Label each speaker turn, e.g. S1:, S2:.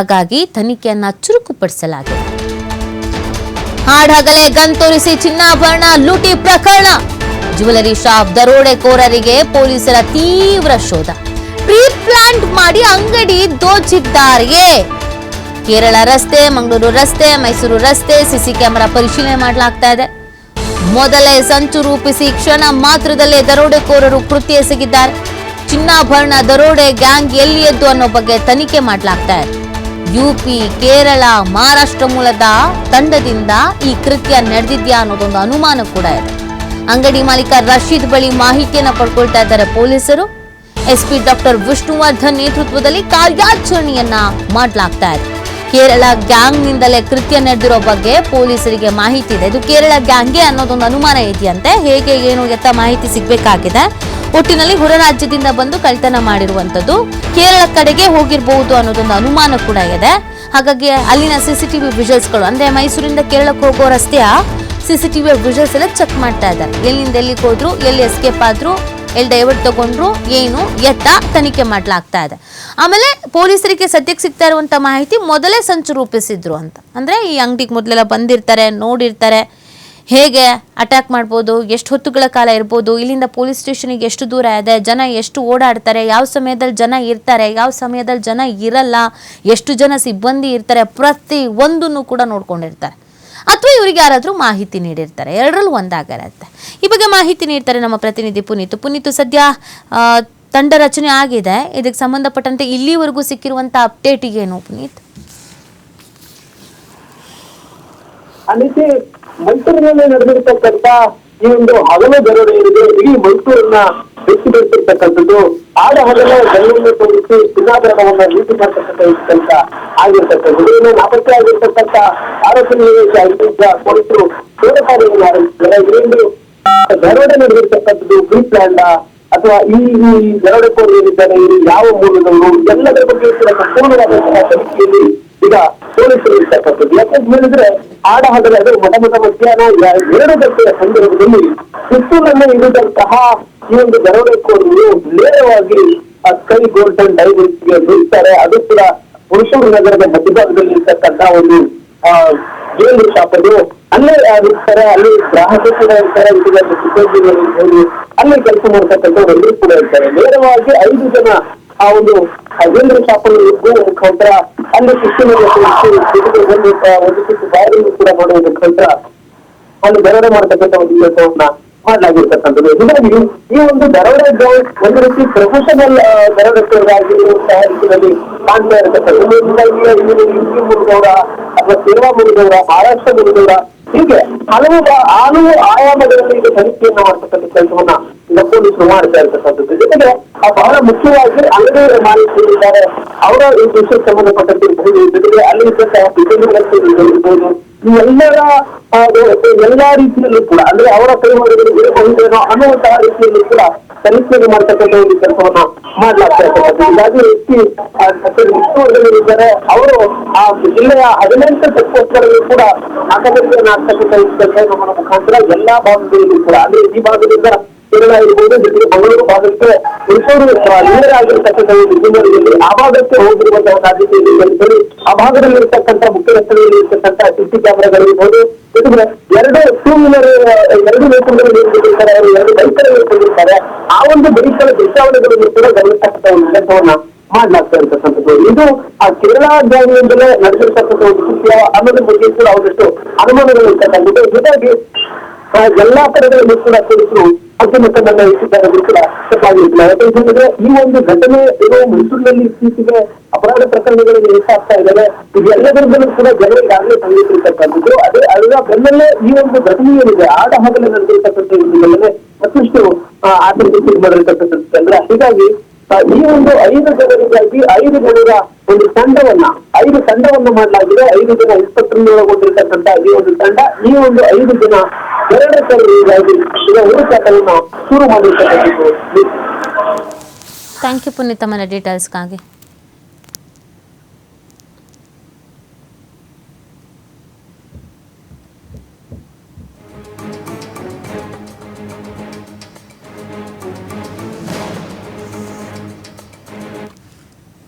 S1: ಹಾಗಾಗಿ ತನಿಖೆಯನ್ನ ಚುರುಕುಪಡಿಸಲಾಗಿದೆ. ಹಾಡಾಗಲೇ ಗನ್ ತೋರಿಸಿ ಚಿನ್ನಾಭರಣ, ಲೂಟಿ ಪ್ರಕರಣ. ಜ್ಯುವೆಲರಿ ಶಾಪ್ ದರೋಡೆಕೋರರಿಗೆ ಪೊಲೀಸರ ತೀವ್ರ ಶೋಧ. ಪ್ರೀ ಪ್ಲಾಂಟ್ ಮಾಡಿ ಅಂಗಡಿ ದೋಚಿದ್ದಾರೆ ಕೇರಳ ರಸ್ತೆ, ಮಂಗಳೂರು ರಸ್ತೆ, ಮೈಸೂರು ರಸ್ತೆ, ಸಿಸಿ ಕ್ಯಾಮೆರಾ ಪರಿಶೀಲನೆ ಮಾಡಲಾಗ್ತಾ ಇದೆ. ಮೊದಲೇ ಸಂಚು ರೂಪಿಸಿ ಕ್ಷಣ ಮಾತ್ರದಲ್ಲೇ ದರೋಡೆಕೋರರು ಕೃತ್ಯ ಎಸಗಿದ್ದಾರೆ. ಚಿನ್ನಾಭರಣ ದರೋಡೆ ಗ್ಯಾಂಗ್ ಎಲ್ಲಿಯದ್ದು ಅನ್ನೋ ಬಗ್ಗೆ ತನಿಖೆ ಮಾಡಲಾಗ್ತಾ ಇದೆ. ಯುಪಿ, ಕೇರಳ, ಮಹಾರಾಷ್ಟ್ರ ಮೂಲದ ತಂಡದಿಂದ ಈ ಕೃತ್ಯ ನಡೆದಿದ್ಯಾ ಅನ್ನೋದೊಂದು ಅನುಮಾನ ಕೂಡ ಇದೆ. ಅಂಗಡಿ ಮಾಲೀಕ ರಶೀದ್ ಬಳಿ ಮಾಹಿತಿಯನ್ನು ಪಡ್ಕೊಳ್ತಾ ಇದ್ದಾರೆ ಪೊಲೀಸರು. ಎಸ್ಪಿ ಡಾಕ್ಟರ್ ವಿಷ್ಣುವರ್ಧನ್ ನೇತೃತ್ವದಲ್ಲಿ ಕಾರ್ಯಾಚರಣೆಯನ್ನ ಮಾಡಲಾಗ್ತಾ ಇದೆ. ಕೇರಳ ಗ್ಯಾಂಗ್ ನಿಂದಲೇ ಕೃತ್ಯ ನಡೆದಿರೋ ಬಗ್ಗೆ ಪೊಲೀಸರಿಗೆ ಮಾಹಿತಿ ಇದೆ. ಇದು ಕೇರಳ ಗ್ಯಾಂಗ್ಗೆ ಅನ್ನೋದೊಂದು ಅನುಮಾನ ಇದೆಯಂತೆ. ಹೇಗೆ, ಏನು, ಎತ್ತ ಮಾಹಿತಿ ಸಿಗ್ಬೇಕಾಗಿದೆ? ಒಟ್ಟಿನಲ್ಲಿ ಹೊರ ರಾಜ್ಯದಿಂದ ಬಂದು ಕಳ್ತನ ಮಾಡಿರುವಂತದ್ದು ಕೇರಳ ಕಡೆಗೆ ಹೋಗಿರಬಹುದು ಅನ್ನೋದೊಂದು ಅನುಮಾನ ಕೂಡ ಇದೆ. ಹಾಗಾಗಿ ಅಲ್ಲಿನ ಸಿಸಿಟಿವಿ ವಿಜುವಲ್ಸ್ಗಳು, ಅಂದ್ರೆ ಮೈಸೂರಿಂದ ಕೇರಳಕ್ಕೆ ಹೋಗೋ ರಸ್ತೆಯ ಸಿಸಿಟಿವಿ ವಿಜುವಲ್ಸ್ ಎಲ್ಲ ಚೆಕ್ ಮಾಡ್ತಾ ಇದ್ದಾರೆ. ಎಲ್ಲಿಂದ ಎಲ್ಲಿಗೆ ಹೋದ್ರು, ಎಲ್ಲಿ ಎಸ್ಕೇಪ್ ಆದ್ರು, ಎಲ್ಲಿ ಡೈವರ್ಟ್ ತಗೊಂಡ್ರು, ಏನು, ಎತ್ತ ತನಿಖೆ ಮಾಡ್ಲಾಗ್ತಾ ಇದೆ. ಆಮೇಲೆ ಪೊಲೀಸರಿಗೆ ಸದ್ಯಕ್ಕೆ ಸಿಗ್ತಾ ಇರುವಂತ ಮಾಹಿತಿ ಮೊದಲೇ ಸಂಚು ರೂಪಿಸಿದ್ರು ಅಂತ. ಅಂದ್ರೆ ಈ ಅಂಗಡಿಗೆ ಮೊದಲೆಲ್ಲ ಬಂದಿರ್ತಾರೆ, ನೋಡಿರ್ತಾರೆ. ಹೇಗೆ ಅಟ್ಯಾಕ್ ಮಾಡ್ಬೋದು, ಎಷ್ಟು ಹೊತ್ತುಗಳ ಕಾಲ ಇರ್ಬೋದು, ಇಲ್ಲಿಂದ ಪೊಲೀಸ್ ಸ್ಟೇಷನಿಗೆ ಎಷ್ಟು ದೂರ ಇದೆ, ಜನ ಎಷ್ಟು ಓಡಾಡ್ತಾರೆ, ಯಾವ ಸಮಯದಲ್ಲಿ ಜನ ಇರ್ತಾರೆ, ಯಾವ ಸಮಯದಲ್ಲಿ ಜನ ಇರಲ್ಲ, ಎಷ್ಟು ಜನ ಸಿಬ್ಬಂದಿ ಇರ್ತಾರೆ ಪ್ರತಿ ಒಂದನ್ನು ಕೂಡ ನೋಡ್ಕೊಂಡಿರ್ತಾರೆ. ಅಥವಾ ಇವರಿಗೆ ಯಾರಾದರೂ ಮಾಹಿತಿ ನೀಡಿರ್ತಾರೆ, ಎರಡರಲ್ಲಿ ಒಂದಾಗಿರುತ್ತೆ ಈ ಬಗ್ಗೆ ಮಾಹಿತಿ ನೀಡ್ತಾರೆ ನಮ್ಮ ಪ್ರತಿನಿಧಿ ಪುನೀತ್. ಪುನೀತ್, ಸದ್ಯ ತಂಡ ರಚನೆ ಆಗಿದೆ. ಇದಕ್ಕೆ ಸಂಬಂಧಪಟ್ಟಂತೆ ಇಲ್ಲಿವರೆಗೂ ಸಿಕ್ಕಿರುವಂಥ ಅಪ್ಡೇಟ್ ಏನು ಪುನೀತ್?
S2: ಮೈಸೂರಿನಲ್ಲಿ ನಡೆದಿರ್ತಕ್ಕಂತ ಈ ಒಂದು ಹಗಲು ದರೋಡೆ ಏನಿದೆ ಇಡೀ ಮೈಸೂರನ್ನ ಬೆಚ್ಚಿ ಬೆಳೆಸಿರ್ತಕ್ಕಂಥದ್ದು ಆಡ ಹಗಲೇ ಬೆಳ್ಳನ್ನು ತೋರಿಸಿ ಚಿನ್ನಾಭರಣವನ್ನ ನೀತಿ ಮಾಡ್ತಕ್ಕಂಥ ಆಗಿರ್ತಕ್ಕಂಥದ್ದು. ಇದನ್ನು ನಾಪತ್ತೆ ಆಗಿರ್ತಕ್ಕಂಥ ಆರೋಪಿ ವಿರುದ್ಧ ಪೊಲೀಸರು ಶೋಧ ಕಾರ್ಯವನ್ನು ಆರಂಭಿಸಿದ್ದಾರೆ. ಇದೊಂದು ದರೋಡೆ ನಡೆದಿರ್ತಕ್ಕಂಥದ್ದು ಪ್ಲಾನ್ ಅಥವಾ ಈ ಈ ದರೋಡೆಕೋರು ಇವರು ಯಾವ ಮೂಲದವರು, ಎಲ್ಲದರ ಬಗ್ಗೆ ಕೂಡ ಸಂಪೂರ್ಣವಾದಂತಹ ತನಿಖೆಯಲ್ಲಿ ಈಗ ಪೊಲೀಸರು ಇರ್ತಕ್ಕಂಥದ್ದು. ಯಾಕಂತ ಹೇಳಿದ್ರೆ ಆಡ ಹಗಲೇ ಅದು ಮೊಟ ಮಧ್ಯಾಹ್ನ ಎರಡು ಗಂಟೆಯ ಸಂದರ್ಭದಲ್ಲಿ ಸುತ್ತಲನ್ನು ಇರುವಂತಹ ಈ ಒಂದು ದರೋಡೆಕೋರರು ನೇರವಾಗಿ ಕೈ ಗೋಲ್ಡನ್ ಡೈರಿಗೆ ನಿಲ್ತಾರೆ. ಅದು ಕೂಡ ಹುಣಸೂರು ನಗರದ ಮಧ್ಯಭಾಗದಲ್ಲಿ ಇರ್ತಕ್ಕಂತಹ ಒಂದು ಜೇನು ಶಾಪರು ಅಲ್ಲೇ ಇರ್ತಾರೆ ಅಲ್ಲಿ ಗ್ರಾಹಕರು ಕೂಡ ಇರ್ತಾರೆ. ಇದರ ಸಿಬ್ಬಂದಿಗಳು ಅಲ್ಲಿ ಕೆಲಸ ಮಾಡ್ತಕ್ಕಂಥ ಒಂದು ಕೂಡ ಇರ್ತಾರೆ. ನೇರವಾಗಿ ಐದು ಜನ ಆ ಒಂದು ಅಜೇಂದ್ರ ಶಾಪಲ್ಲಿ ಇದ್ದು ಮುಖಾಂತರ ಅಲ್ಲಿ ಶಿಕ್ಷಣ ಒಂದು ಆ, ಒಂದು ಶಿಕ್ಷಣ ಬಾಗಿಲು ಕೂಡ ಮಾಡುವ ಮುಖಾಂತರ ಅಲ್ಲಿ ದರೋಡೆ ಮಾಡತಕ್ಕಂಥ ಒಂದು ಕೆಲಸವನ್ನ ಮಾಡಲಾಗಿರ್ತಕ್ಕಂಥದ್ದು. ಹೀಗಾಗಿ ಈ ಒಂದು ದರೋಡೆ ಒಂದು ರೀತಿ ಪ್ರೊಫೆಷನಲ್ ದರೋಡೆಕೋರಾಗಿ ಸಹ ರೀತಿಯಲ್ಲಿ ಕಾಣ್ತಾ ಇರತಕ್ಕಂಥದ್ದು. ಯುಪಿ ಮುರುಗೌಡ ಅಥವಾ ಸೇವಾ ಮುರುಗೌಡ ಮಹಾರಾಷ್ಟ್ರ ಮುರುಗೌಡ ಹೀಗೆ ಹಲವು ಹಲವು ಆಯಾಮಗಳಲ್ಲಿ ಈಗ ತನಿಖೆಯನ್ನು ಮಾಡ್ತಕ್ಕಂಥ ಕೆಲಸವನ್ನ ಸುಮಾರ್ ಮಾಡ್ತಾ ಇರ್ತಕ್ಕಂಥದ್ದು. ಜೊತೆಗೆ ಬಹಳ ಮುಖ್ಯವಾಗಿ ಅಂಗಡಿ ಮಾಲೀಕರಿದ್ದಾರೆ ಅವರ ಈ ವಿಷಯಕ್ಕೆ ಸಂಬಂಧಪಟ್ಟಂತೆ ಇರ್ಬೋದು ಜೊತೆಗೆ ಅಲ್ಲಿ ಎಲ್ಲರ ಆ, ಎಲ್ಲಾ ರೀತಿಯಲ್ಲೂ ಕೂಡ ಅಂದ್ರೆ ಅವರ ಕೈವಾಡಗಳು ಇರಬಹುದೇನೋ ಅನ್ನುವಂತಹ ರೀತಿಯಲ್ಲಿ ಕೂಡ ತನಿಖೆಯನ್ನು ಮಾಡ್ತಕ್ಕಂಥ ಒಂದು ಕೆಲಸವನ್ನ ಮಾಡ್ಲಾಗ್ತಾ ಇರ್ತಕ್ಕಂಥದ್ದು. ಹೀಗಾಗಿ ಪಿ ವಿಷ್ಣುವರ್ಧನ್ ಅವರು ಆ ಜಿಲ್ಲೆಯ ಹದಿನೆಂಟು ಚೆಕ್ಪೋಸ್ಟ್ಗಳಲ್ಲಿ ಕೂಡ ನಾಗರಿಕರನ್ನ ಆಗ್ತಕ್ಕಂಥ ಮಾಡೋ ಮುಖಾಂತರ ಎಲ್ಲಾ ಭಾಗಗಳಲ್ಲಿ ಕೂಡ ಅಂದ್ರೆ ಈ ಭಾಗದಿಂದ ಕೇರಳ ಇರ್ಬೋದು ಜೊತೆಗೆ ಮಂಗಳೂರು ಭಾಗಕ್ಕೆ ಮೈಸೂರು ಲೀಡರ್ ಆಗಿರ್ತಕ್ಕಂಥ ಜಿಲ್ಲೆಯಲ್ಲಿ ಆ ಭಾಗಕ್ಕೆ ಹೋಗಿರುವಂತಹ ಸಾಧ್ಯತೆ ಇದೆ ಹೇಳಿ ಆ ಭಾಗದಲ್ಲಿ ಇರ್ತಕ್ಕಂಥ ಮುಖ್ಯ ರಸ್ತೆಗಳಲ್ಲಿ ಇರ್ತಕ್ಕಂಥ ಸಿಸಿ ಕ್ಯಾಮೆರಾಗಳಿರ್ಬೋದು ಜೊತೆಗೆ ಎರಡು ಟೂ ವೀಲರ್ ಎರಡು ವೆಹಿಕಲ್ಗಳು ಇರ್ತಿರ್ತಾರೆ ಅವರು ಎರಡು ಬೈಕ್ಗಳು ಇರ್ತಿರ್ತಾರೆ ಆ ಒಂದು ಬೈಕ್ಗಳ ದೃಶ್ಯಾವಳಿಗಳನ್ನು ಕೂಡ ಗಮನಿಸ್ತಕ್ಕಂಥ ಒಂದು ಕೆಲಸವನ್ನ ಮಾಡ್ಲಾಗ್ತಾ ಇರ್ತಕ್ಕಂಥದ್ದು ಇದು ಆ ಕೇರಳ ಗ್ಯಾಂಗ್ನಿಂದಲೇ ನಡೆದಿರ್ತಕ್ಕಂಥ ಒಂದು ಕೃತ್ಯ ಅನ್ನೋದ್ರ ಬಗ್ಗೆ ಕೂಡ ಒಂದಷ್ಟು ಅನುಮಾನಗಳು ಇರ್ತಕ್ಕಂಥದ್ದು ಜೊತೆಗೆ ಎಲ್ಲಾ ಕಡೆಗಳನ್ನು ಕೂಡ ಪೊಲೀಸರು ಅತ್ಯುನ್ನತವನ್ನ ಇಟ್ಟಿದ್ದಾರೆ ಕೂಡ ತಪ್ಪಾಗಿಲ್ಲ ಯಾಕಂತಂದ್ರೆ ಈ ಒಂದು ಘಟನೆ ಏನೋ ಮೈಸೂರಿನಲ್ಲಿ ಇತ್ತೀಚೆಗೆ ಅಪರಾಧ ಪ್ರಕರಣಗಳಿಗೆ ಹೆಚ್ಚಾಗ್ತಾ ಇದ್ದಾರೆ ಇದೆಲ್ಲದರಲ್ಲೂ ಕೂಡ ಜನರು ಈಗಾಗಲೇ ಸಂಗತಿರ್ತಕ್ಕಂಥದ್ದು ಅದೇ ಅದರ ಬೆನ್ನಲ್ಲೇ ಈ ಒಂದು ಘಟನೆ ಏನಿದೆ ಆಡ ಹಗಲೇ ನಡೆದಿರ್ತಕ್ಕಂಥ ಒಂದು ಮತ್ತಷ್ಟು ಆತಂಕ ಮಾಡಿರ್ತಕ್ಕಂಥದ್ದು ಅಂದ್ರೆ ಹೀಗಾಗಿ ಈ ಒಂದು ಐದು ಜನರಿಗಾಗಿ ಐದು ಜನರ ಒಂದು ತಂಡವನ್ನ, ಐದು ತಂಡವನ್ನ ಮಾಡಲಾಗಿದೆ. ಐದು ಜನ ಇನ್ಸ್ಪೆಕ್ಟರ್ ಒಳಗೊಂಡಿರ್ತಕ್ಕಂತ ಈ ಒಂದು ತಂಡ, ಈ ಒಂದು ಐದು ಜನ ಎರಡನೇ ಜನರಿಗಾಗಿ ಈಗ ಹುಡುಕಾಟವನ್ನು ಶುರು ಮಾಡಿರ್ತಕ್ಕಂಥದ್ದು.
S1: ಥ್ಯಾಂಕ್ ಯು ಪುನೀತ್ ತಮ್ಮ ಡೀಟೇಲ್ಸ್ಗಾಗಿ